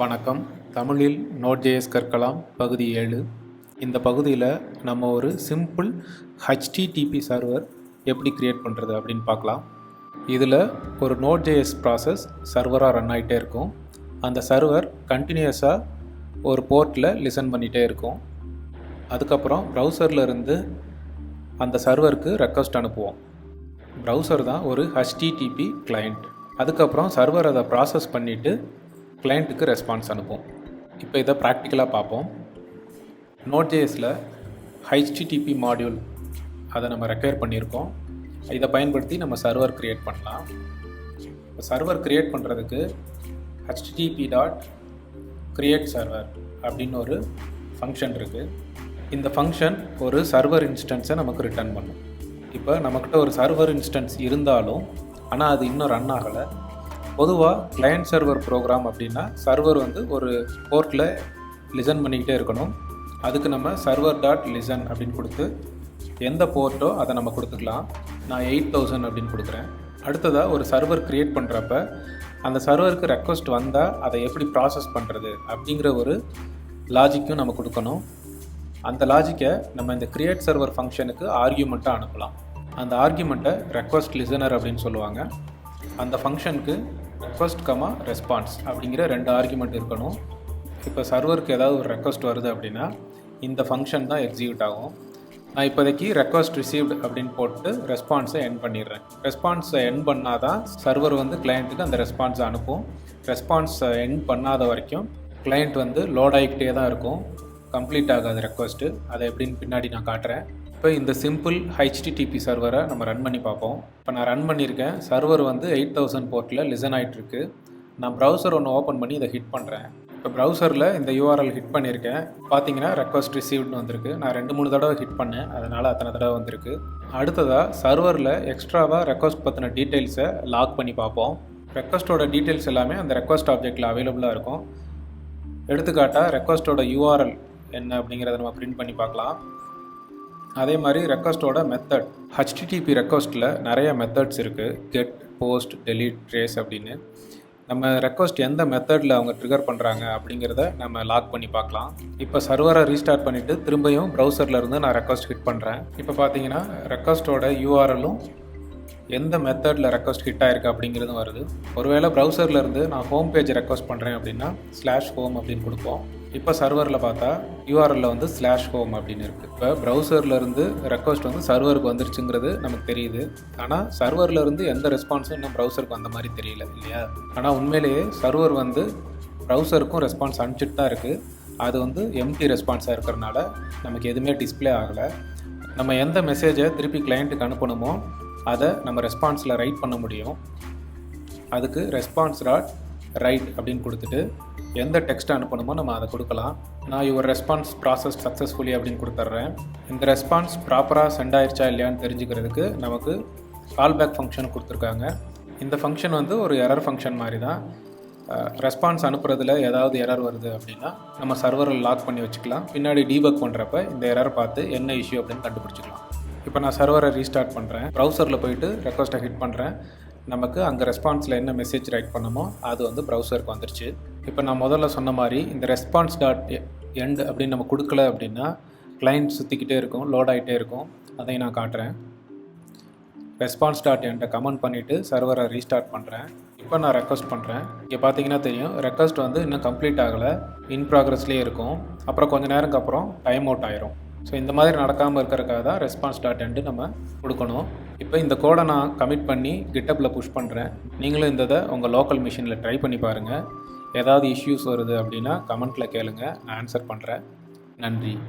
வணக்கம். தமிழில் note JS கற்கலாம் பகுதி ஏழு. இந்த பகுதியில் நம்ம ஒரு சிம்பிள் ஹச்டிடிபி சர்வர் எப்படி க்ரியேட் பண்ணுறது அப்படின்னு பார்க்கலாம். இதில் ஒரு நோட் ஜேஎஸ் ப்ராசஸ் சர்வராக ரன் ஆகிட்டே இருக்கும். அந்த சர்வர் கண்டினியூஸாக ஒரு போர்ட்டில் லிசன் பண்ணிகிட்டே இருக்கும். அதுக்கப்புறம் ப்ரௌசரில் இருந்து அந்த சர்வருக்கு ரெக்வஸ்ட் அனுப்புவோம். ப்ரௌசர் தான் ஒரு ஹச்டிடிபி கிளையண்ட் அதுக்கப்புறம் சர்வர் அதை ப்ராசஸ் பண்ணிவிட்டு கிளையண்ட்டுக்கு ரெஸ்பான்ஸ் அனுப்பும் இப்போ இதை ப்ராக்டிக்கலாக பார்ப்போம். நோட்ஜேஸில் ஹைச்டிடிபி மாடியூல் அதை நம்ம ரெக்கயர் பண்ணியிருக்கோம். இதை பயன்படுத்தி நம்ம சர்வர் க்ரியேட் பண்ணலாம். இப்போ சர்வர் க்ரியேட் பண்ணுறதுக்கு ஹெச்டிடிபி டாட் கிரியேட் சர்வர் அப்படின்னு ஒரு ஃபங்க்ஷன் இருக்குது இந்த ஃபங்க்ஷன் ஒரு சர்வர் இன்ஸ்டன்ஸை நமக்கு ரிட்டர்ன் பண்ணும். இப்போ நம்மக்கிட்ட ஒரு சர்வர் இன்ஸ்டன்ஸ் இருந்தாலும் ஆனால் அது இன்னும் ரன் ஆகலை. பொதுவாக கிளையண்ட் சர்வர் ப்ரோக்ராம் அப்படின்னா சர்வர் வந்து ஒரு போர்ட்டில் லிசன் பண்ணிக்கிட்டே இருக்கணும். அதுக்கு நம்ம சர்வர் டாட் லிசன் அப்படின்னு கொடுத்து எந்த போர்ட்டோ அதை நம்ம கொடுத்துக்கலாம். நான் எயிட் தௌசண்ட் அப்படின்னு கொடுக்குறேன். அடுத்ததாக ஒரு சர்வர் க்ரியேட் பண்ணுறப்ப அந்த சர்வருக்கு ரெக்வஸ்ட் வந்தால் அதை எப்படி ப்ராசஸ் பண்ணுறது அப்படிங்கிற ஒரு லாஜிக்கும் நம்ம கொடுக்கணும். அந்த லாஜிக்கை நம்ம இந்த க்ரியேட் சர்வர் ஃபங்க்ஷனுக்கு ஆர்கியூமெண்ட்டாக அனுப்பலாம். அந்த ஆர்கியூமெண்ட்டை ரெக்வஸ்ட் லிசனர் அப்படின்னு சொல்லுவாங்க. அந்த ஃபங்க்ஷனுக்கு ரெக்வஸ்ட் கமா ரெஸ்பான்ஸ் அப்படிங்கிற ரெண்டு ஆர்கியூமெண்ட் இருக்கணும். இப்போ சர்வருக்கு ஏதாவது ஒரு ரெக்வஸ்ட் வருது அப்படின்னா இந்த ஃபங்க்ஷன் தான் எக்ஸிக்யூட் ஆகும். நான் இப்போதைக்கு ரெக்வஸ்ட் ரிசீவ்டு அப்படின்னு போட்டு ரெஸ்பான்ஸை என் பண்ணிடுறேன். ரெஸ்பான்ஸை என் பண்ணால் தான் சர்வர் வந்து கிளையண்ட்டுக்கு அந்த ரெஸ்பான்ஸை அனுப்பும். ரெஸ்பான்ஸை என் பண்ணாத வரைக்கும் கிளையண்ட் வந்து லோட் ஆகிக்கிட்டே தான் இருக்கும். கம்ப்ளீட் ஆகாது ரெக்வஸ்ட்டு அதை எப்படின்னு பின்னாடி நான் காட்டுறேன். இப்போ இந்த சிம்பிள் ஹெச்டிடிபி சர்வரை நம்ம ரன் பண்ணி பார்ப்போம். இப்போ நான் ரன் பண்ணியிருக்கேன். சர்வர் வந்து எயிட் தௌசண்ட் போர்ட்டில் லிசன் ஆகிட்டுருக்கு நான் ப்ரௌசர் ஒன்று ஓப்பன் பண்ணி இதை ஹிட் பண்ணுறேன் இப்போ ப்ரௌசரில் இந்த யூஆர்எல் ஹிட் பண்ணியிருக்கேன். பார்த்தீங்கன்னா ரெக்வஸ்ட் ரிசீவ்னு வந்திருக்கு. நான் ரெண்டு மூணு தடவை ஹிட் பண்ணேன். அதனால் அத்தனை தடவை வந்திருக்கு. அடுத்ததாக சர்வரில் எக்ஸ்ட்ராவாக ரெக்வஸ்ட் பற்றின டீட்டெயில்ஸை லாக் பண்ணி பார்ப்போம். ரெக்வஸ்ட்டோட டீட்டெயில்ஸ் எல்லாமே அந்த ரெக்வஸ்ட் ஆப்ஜெக்டில் அவைலபிளாக இருக்கும். எடுத்துக்காட்டாக ரெக்வஸ்ட்டோட யூஆர்எல் என்ன அப்படிங்கிறத நம்ம பிரிண்ட் பண்ணி பார்க்கலாம். அதே மாதிரி ரெக்வஸ்ட்டோட மெத்தட் ஹச்டிடிபி ரெக்வஸ்ட்டில் நிறைய மெத்தட்ஸ் இருக்குது கெட் போஸ்ட் டெலிட் ட்ரேஸ் அப்படின்னு. நம்ம ரெக்வஸ்ட் எந்த மெத்தடில் அவங்க ட்ரிகர் பண்ணுறாங்க அப்படிங்கிறத நம்ம லாக் பண்ணி பார்க்கலாம். இப்போ சர்வரை ரீஸ்டார்ட் பண்ணிவிட்டு திரும்பியும் ப்ரௌசரில் இருந்து நான் ரெக்வஸ்ட் ஹிட் பண்ணுறேன் இப்போ பார்த்தீங்கன்னா ரெக்வஸ்ட்டோட யூஆர்எலும் எந்த மெத்தடில் ரெக்வஸ்ட் ஹிட் ஆயிருக்கு அப்படிங்கிறதும் வருது. ஒருவேளை ப்ரௌசர்லேருந்து நான் ஹோம் பேஜ் ரெக்வஸ்ட் பண்ணுறேன் அப்படின்னா ஸ்லாஷ் ஹோம் அப்படின்னு கொடுப்போம். இப்போ சர்வரில் பார்த்தா யூஆர்எல்ல வந்து ஸ்லாஷ் ஹோம் அப்படின்னு இருக்குது இப்போ ப்ரௌசர்லேருந்து ரெக்வஸ்ட் வந்து சர்வருக்கு வந்துருச்சுங்கிறது நமக்கு தெரியுது. ஆனால் சர்வர்லேருந்து எந்த ரெஸ்பான்ஸும் இன்னும் ப்ரௌசருக்கு வந்த மாதிரி தெரியல இல்லையா? ஆனால் உண்மையிலேயே சர்வர் வந்து ப்ரௌசருக்கும் ரெஸ்பான்ஸ் அனுப்பிச்சிட்டு தான் இருக்குது அது வந்து எம்டி ரெஸ்பான்ஸாக இருக்கிறனால நமக்கு எதுவுமே டிஸ்பிளே ஆகலை. நம்ம எந்த மெசேஜை திருப்பி கிளைண்ட்டுக்கு அனுப்பணுமோ அதை நம்ம ரெஸ்பான்ஸில் ரைட் பண்ண முடியும். அதுக்கு ரெஸ்பான்ஸ் டாட் ரைட் அப்படின்னு கொடுத்துட்டு எந்த டெக்ஸ்ட் அனுப்பணுமோ நம்ம அதை கொடுக்கலாம். நான் யுவர் ரெஸ்பான்ஸ் ப்ராசஸ் சக்ஸஸ்ஃபுல்லி அப்படின்னு கொடுத்துட்றேன். இந்த ரெஸ்பான்ஸ் ப்ராப்பராக சென்ட் ஆயிடுச்சா இல்லையான்னு தெரிஞ்சுக்கிறதுக்கு நமக்கு கால் பேக் ஃபங்க்ஷன் கொடுத்துருக்காங்க. இந்த ஃபங்க்ஷன் வந்து ஒரு எரர் ஃபங்க்ஷன் மாதிரி தான் ரெஸ்பான்ஸ் அனுப்புறதுல ஏதாவது எரர் வருது அப்படின்னா நம்ம சர்வரை லாக் பண்ணி வச்சுக்கலாம். பின்னாடி டீபக் பண்ணுறப்ப இந்த எரர் பார்த்து என்ன இஷ்யூ அப்படின்னு கண்டுபிடிச்சிக்கலாம். இப்போ நான் சர்வரை ரீஸ்டார்ட் பண்ணுறேன் ப்ரௌசரில் போயிட்டு ரெக்வஸ்ட்டை ஹிட் பண்ணுறேன் நமக்கு அங்கே ரெஸ்பான்ஸில் என்ன மெசேஜ் ரைட் பண்ணமோ அது வந்து ப்ரௌசருக்கு வந்துருச்சு. இப்போ நான் முதல்ல சொன்ன மாதிரி இந்த ரெஸ்பான்ஸ் டாட் எண்ட் அப்படின்னு நம்ம கொடுக்கல அப்படின்னா கிளைண்ட் சுற்றிக்கிட்டே இருக்கும் லோட் ஆகிட்டே இருக்கும். அதையும் நான் காட்டுறேன். ரெஸ்பான்ஸ் டாட் எண்டை கமெண்ட் பண்ணிவிட்டு சர்வரை ரீஸ்டார்ட் பண்ணுறேன் இப்போ நான் ரெக்வஸ்ட் பண்ணுறேன் இங்கே பார்த்தீங்கன்னா தெரியும் ரெக்வஸ்ட் வந்து இன்னும் கம்ப்ளீட் ஆகலை. இன் ப்ராக்ரஸ்லேயே இருக்கும். அப்புறம் கொஞ்சம் நேரத்துக்கு அப்புறம் டைம் அவுட் ஆயிரும். ஸோ இந்த மாதிரி நடக்காமல் இருக்கிறதுக்காக தான் ரெஸ்பான்ஸ் டாட் எண்டு நம்ம கொடுக்கணும். இப்போ இந்த கோடை நான் கமிட் பண்ணி கிட்டப்பில் புஷ் பண்ணுறேன் நீங்களும் இந்த இதை உங்கள் லோக்கல் மிஷினில் ட்ரை பண்ணி பாருங்கள் ஏதாவது இஷ்யூஸ் வருது அப்படின்னா கமெண்ட்டில் கேளுங்கள் நான் ஆன்சர் பண்ணுறேன் நன்றி.